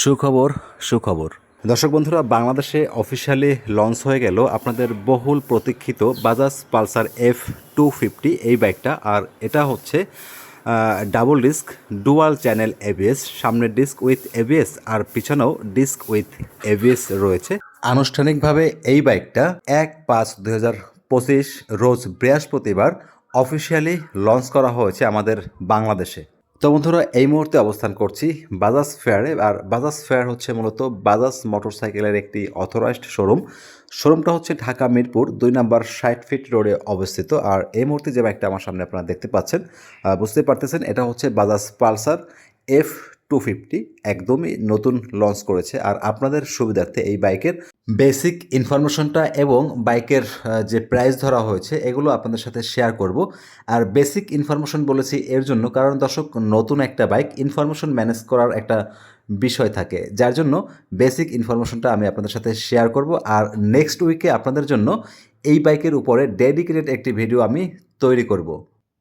সুখবর সুখবর। দর্শক বন্ধুরা, বাংলাদেশে অফিসিয়ালি লঞ্চ হয়ে গেল আপনাদের বহুল প্রতীক্ষিত Bajaj Pulsar F two fifty এই বাইকটা। আর এটা হচ্ছে double disc dual channel ABS সামনের ডিস্ক উইথ এবিএস আর পিছনেও ডিস্ক উইথ এবিএস রয়েছে। আনুষ্ঠানিকভাবে এই বাইকটা এক পাঁচ হাজার পঁচিশ, রোজ বৃহস্পতিবার অফিসিয়ালি লঞ্চ করা হয়েছে আমাদের বাংলাদেশে। তো বন্ধুরা, এই মুহূর্তে অবস্থান করছি বাজাজ ফেয়ারে আর বাজাজ ফেয়ার হচ্ছে মূলত বাজাজ মোটরসাইকেলের একটি অথরাইজড শোরুম শোরুমটা হচ্ছে ঢাকা মিরপুর, দুই নাম্বার ষাট ফিট রোডে অবস্থিত। আর এই মুহূর্তে যে বাইকটা আমার সামনে আপনারা দেখতে পাচ্ছেন বুঝতে পারতেছেন, এটা হচ্ছে Bajaj Pulsar F two fifty একদমই নতুন লঞ্চ করেছে। আর আপনাদের সুবিধার্থে এই বাইকের বেসিক ইনফরমেশনটা এবং বাইকের যে প্রাইস ধরা হয়েছে, এগুলো আপনাদের সাথে শেয়ার করব। আর বেসিক ইনফরমেশন বলেছি এর জন্য, কারণ দর্শক, নতুন একটা বাইক ইনফরমেশন ম্যানেজ করার একটা বিষয় থাকে। যার জন্য বেসিক ইনফরমেশনটা আমি আপনাদের সাথে শেয়ার করব। আর নেক্সট উইকে আপনাদের জন্য এই বাইকের উপরে ডেডিকেটেড একটি ভিডিও আমি তৈরি করব।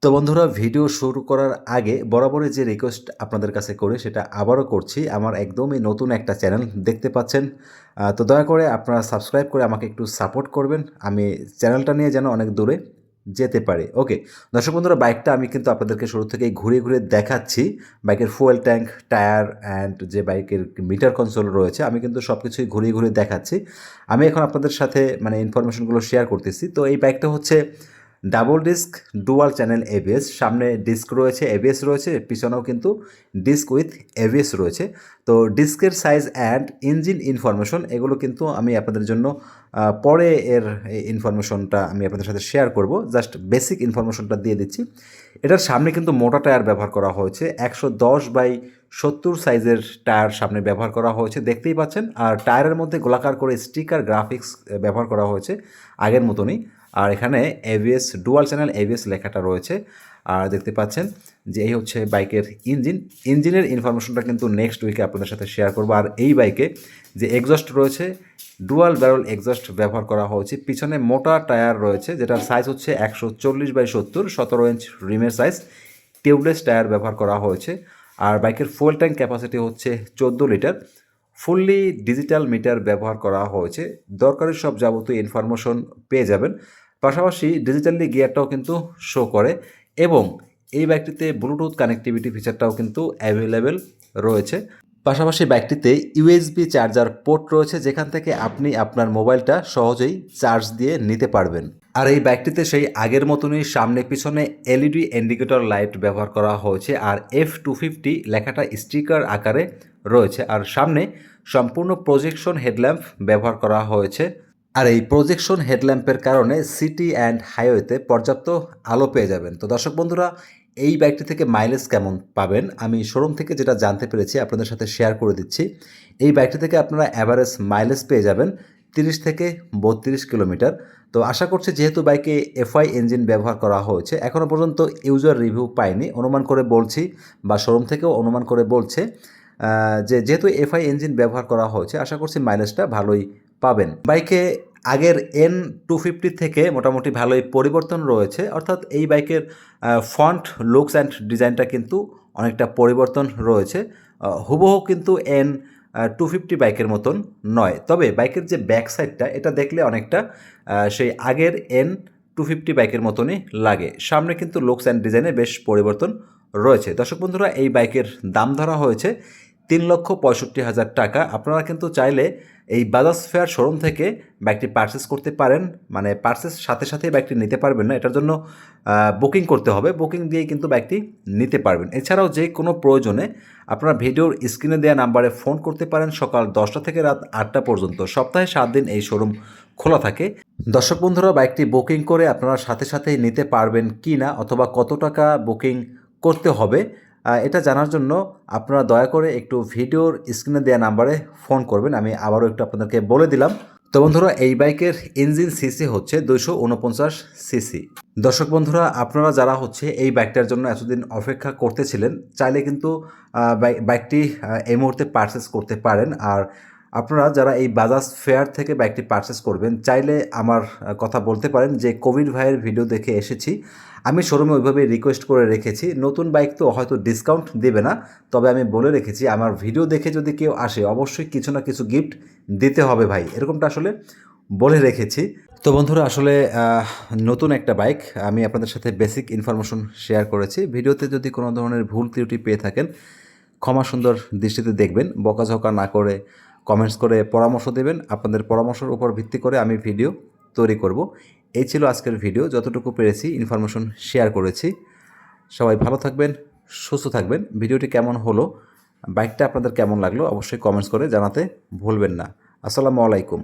তো বন্ধুরা, ভিডিও শুরু করার আগে বরাবরই যে রিকোয়েস্ট আপনাদের কাছে করে, সেটা আবারও করছি। আমার একদমই নতুন একটা চ্যানেল দেখতে পাচ্ছেন। তো দয়া করে আপনারা সাবস্ক্রাইব করে আমাকে একটু সাপোর্ট করবেন। আমি চ্যানেলটা নিয়ে যেন অনেক দূরে যেতে পারে। ওকে দর্শক বন্ধুরা বাইকটা আমি কিন্তু আপনাদেরকে শুরু থেকেই ঘুরে ঘুরে দেখাচ্ছি। বাইকের ফুয়েল ট্যাঙ্ক টায়ার অ্যান্ড যে বাইকের মিটার কনসোল রয়েছে, আমি কিন্তু সব কিছুই ঘুরিয়ে ঘুরে দেখাচ্ছি। আমি এখন আপনাদের সাথে মানে ইনফরমেশনগুলো শেয়ার করতেছি। তো এই বাইকটা হচ্ছে double disc, dual channel ABS সামনে ডিস্ক রয়েছে এবিএস রয়েছে, পিছনেও কিন্তু ডিস্ক উইথ এবিএস রয়েছে। তো ডিস্কের সাইজ অ্যান্ড ইঞ্জিন ইনফরমেশন, এগুলো কিন্তু আমি আপনাদের জন্য পরে এর ইনফরমেশনটা আমি আপনাদের সাথে শেয়ার করব। জাস্ট বেসিক ইনফরমেশনটা দিয়ে দিচ্ছি। এটার সামনে কিন্তু মোটা টায়ার ব্যবহার করা হয়েছে, একশো দশ বাই সত্তর সাইজের টায়ার সামনে ব্যবহার করা হয়েছে, দেখতেই পাচ্ছেন। আর টায়ারের মধ্যে গোলাকার করে স্টিকার গ্রাফিক্স ব্যবহার করা হয়েছে আগের মতনই। আর এখানে এভিএস ডুয়াল চ্যানেল এভিএস লেখাটা রয়েছে। আর দেখতে পাচ্ছেন যে এই হচ্ছে বাইকের ইঞ্জিন। ইঞ্জিনের ইনফরমেশনটা কিন্তু নেক্সট উইকে আপনাদের সাথে শেয়ার করব। আর এই বাইকে যে এক্সস্ট রয়েছে ডুয়াল ব্যারল এক্সস্ট ব্যবহার করা হয়েছে। পিছনে মোটা টায়ার রয়েছে, যেটার সাইজ হচ্ছে একশো চল্লিশ বাই সত্তর, সতেরো ইঞ্চ রিমের সাইজ টিউবলেস টায়ার ব্যবহার করা হয়েছে। আর বাইকের ফুয়েল ট্যাঙ্ক ক্যাপাসিটি হচ্ছে চোদ্দ লিটার। ফুললি ডিজিটাল মিটার ব্যবহার করা হয়েছে। দরকারি সব যাবতীয় ইনফরমেশন পেয়ে যাবেন। পাশাপাশি ডিজিটালি গিয়ারটাও কিন্তু শো করে এবং এই বাইকটিতে ব্লুটুথ কানেক্টিভিটি ফিচারটাও কিন্তু অ্যাভেলেবেল রয়েছে। পাশাপাশি বাইকটিতে ইউএসবি চার্জার পোর্ট রয়েছে, যেখান থেকে আপনি আপনার মোবাইলটা সহজেই চার্জ দিয়ে নিতে পারবেন। আর এই বাইকটিতে সেই আগের মতনই সামনে পিছনে এলইডি ইন্ডিকেটর লাইট ব্যবহার করা হয়েছে আর এফ টু ফিফটি লেখাটা স্টিকার আকারে রয়েছে। আর সামনে সম্পূর্ণ প্রজেকশন হেডল্যাম্প ব্যবহার করা হয়েছে। আর এই প্রজেকশন হেডল্যাম্পের কারণে সিটি অ্যান্ড হাইওয়েতে পর্যাপ্ত আলো পেয়ে যাবেন। তো দর্শক বন্ধুরা, এই বাইকটি থেকে মাইলেজ কেমন পাবেন? আমি শোরুম থেকে যেটা জানতে পেরেছি, আপনাদের সাথে শেয়ার করে দিচ্ছি। এই বাইকটি থেকে আপনারা অ্যাভারেজ মাইলেজ পেয়ে যাবেন তিরিশ থেকে বত্রিশ কিলোমিটার তো আশা করছি যেহেতু বাইকে এফআই ইঞ্জিন ব্যবহার করা হয়েছে এখনও পর্যন্ত ইউজার রিভিউ পাইনি অনুমান করে বলছি বা শোরুম থেকেও অনুমান করে বলছে যে যেহেতু এফআই ইঞ্জিন ব্যবহার করা হয়েছে, আশা করছি মাইলেজটা ভালোই পাবেন। বাইকে আগের এন টু ফিফটি থেকে মোটামুটি ভালোই পরিবর্তন রয়েছে। অর্থাৎ এই বাইকের ফন্ট লুকস অ্যান্ড ডিজাইনটা কিন্তু অনেকটা পরিবর্তন রয়েছে। হুবহু কিন্তু এন টু ফিফটি বাইকের মতন নয়। তবে বাইকের যে ব্যাক সাইডটা এটা দেখলে অনেকটা সেই আগের এন টু ফিফটি বাইকের মতনই লাগে। সামনে কিন্তু লুকস অ্যান্ড ডিজাইনে বেশ পরিবর্তন রয়েছে। দর্শক বন্ধুরা, এই বাইকের দাম ধরা হয়েছে তিন লক্ষ পঁয়ষট্টি হাজার টাকা। আপনারা কিন্তু চাইলে এই বাজাজ ফেয়ার শোরুম থেকে ব্যাগটি পারচেস করতে পারেন। মানে পারচেস সাথে সাথে ব্যাগটি নিতে পারবেন না। এটার জন্য বুকিং করতে হবে। বুকিং দিয়েই কিন্তু ব্যাগটি নিতে পারবেন। এছাড়াও যে কোনো প্রয়োজনে আপনারা ভিডিওর স্ক্রিনে দেওয়া নাম্বারে ফোন করতে পারেন সকাল দশটা থেকে রাত আটটা পর্যন্ত। সপ্তাহে সাত দিন এই শোরুম খোলা থাকে। দর্শক বন্ধুরা বাইকটি বুকিং করে আপনারা সাথে সাথেই নিতে পারবেন কি না অথবা কত টাকা বুকিং করতে হবে এটা জানার জন্য আপনারা দয়া করে একটু ভিডিওর স্ক্রিনে দেওয়া নাম্বারে ফোন করবেন, আমি আবারও একটু আপনাদেরকে বলে দিলাম। তো বন্ধুরা, এই বাইকের ইঞ্জিন সিসি হচ্ছে দুইশো উনপঞ্চাশ সিসি দর্শক বন্ধুরা, আপনারা যারা হচ্ছে এই বাইকটার জন্য এতদিন অপেক্ষা করতেছিলেন, চাইলে কিন্তু বাইকটি এই মুহূর্তে পারচেস করতে পারেন। আর আপনারা যারা এই বাজাজ ফেয়ার থেকে বাইকটি পারচেস করবেন, চাইলে আমার কথা বলতে পারেন যে কোভিড ভাইয়ের ভিডিও দেখে এসেছি। আমি শোরুমে ওইভাবে রিকোয়েস্ট করে রেখেছি। নতুন বাইক তো হয়তো ডিসকাউন্ট দেবে না, তবে আমি বলে রেখেছি, আমার ভিডিও দেখে যদি কেউ আসে, অবশ্যই কিছু না কিছু গিফট দিতে হবে ভাই। এরকমটা আসলে বলে রেখেছি। তো বন্ধুরা, আসলে নতুন একটা বাইক আমি আপনাদের সাথে বেসিক ইনফরমেশন শেয়ার করেছি। ভিডিওতে যদি কোনো ধরনের ভুল ত্রুটি পেয়ে থাকেন, ক্ষমা সুন্দর দৃষ্টিতে দেখবেন, বকাঝকা না করে কমেন্টস করে পরামর্শ দেবেন। আপনাদের পরামর্শের উপর ভিত্তি করে আমি ভিডিও তৈরি করব। এই ছিল আজকের ভিডিও যতটুকু পেরেছি ইনফরমেশন শেয়ার করেছি। সবাই ভালো থাকবেন, সুস্থ থাকবেন। ভিডিওটি কেমন হলো বাইকটা আপনাদের কেমন লাগল, অবশ্যই কমেন্টস করে জানাতে ভুলবেন না। আসসালামু আলাইকুম।